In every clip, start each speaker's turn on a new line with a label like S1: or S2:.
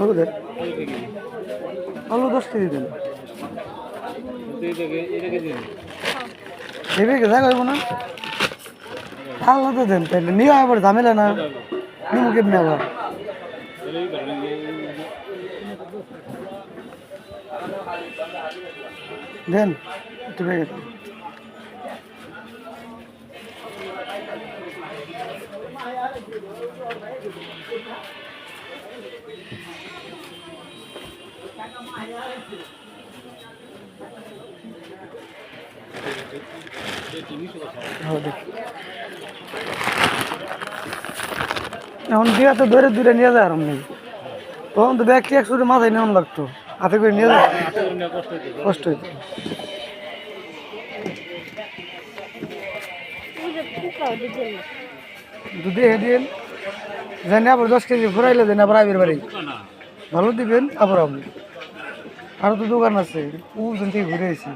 S1: আলু দেন। আলু দশ কেজি দেন। এটাকে দিন কে জায়গা হইব না আলু তো দেন তাইলে নিয়ে আবার না নিমু কেমনি দেন একটু। হ্যাঁ, দেখি। এখন বিয়া তো ধরে দূরে নিয়ে যায় আরাম নেই তখন তো ব্যাগটি একশো মাথায় নেওয়ান লাগতো। হাতে করে নিয়ে যায়। কষ্ট হইতো। দুধে হে দিন জানি আবার দশ কেজি ফুরাইলে দেন আবার আবির বাড়ি। ভালো দিবেন, আবার আপনি আরও তো দোকান আছে। ওজন থেকে ঘুরে এসেছি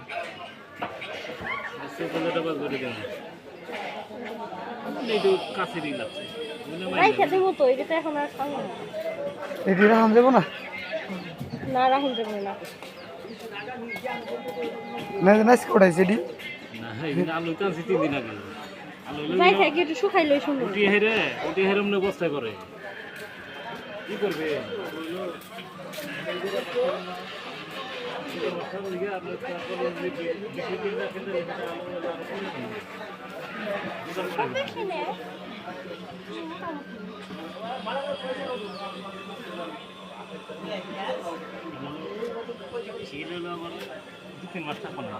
S2: রাইখা দেবো তো এটা তো এখন আর খাব না।
S1: এটি রাখান যাব না?
S2: না রাখুন যাবে না।
S1: না
S3: আলু টানছি তিন দিন আগে। আলু
S2: রাইখা একটু শুকাইলে শুনুন
S3: উঠি হেরে উঠি হেরে মনে বস্তায় করে। কি করবে? ছিল হলো আমার। তিন মাস থাকব না।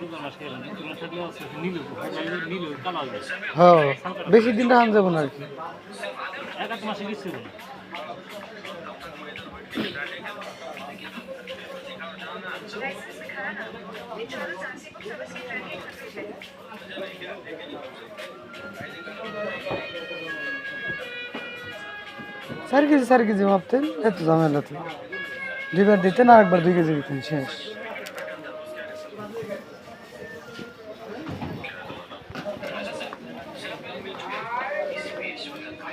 S3: দুটো মাস তিন থাকলেও নিল নিল কালো
S1: হ্যাঁ বেশি দিন রাখান যাব না আর কি। চার কেজি চার কেজি ভাবতেন এত ঝামেলা দুইবার দিতেন আর একবার দুই কেজি দিতেন, শেষ
S3: দোকান দিন দেখে তো যেতে পারো না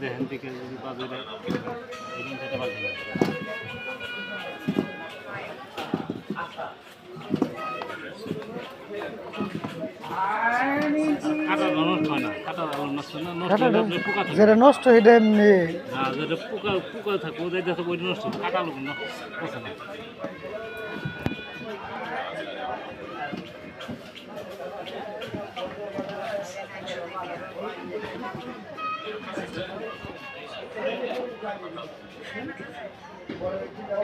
S3: দেখেন দিকে যদি বাজারে
S1: যেটা নষ্ট হয়ে এমনি
S3: যেটা পোকা পোকা থাকব যেটা থাকব ওইটা নষ্ট Thank you.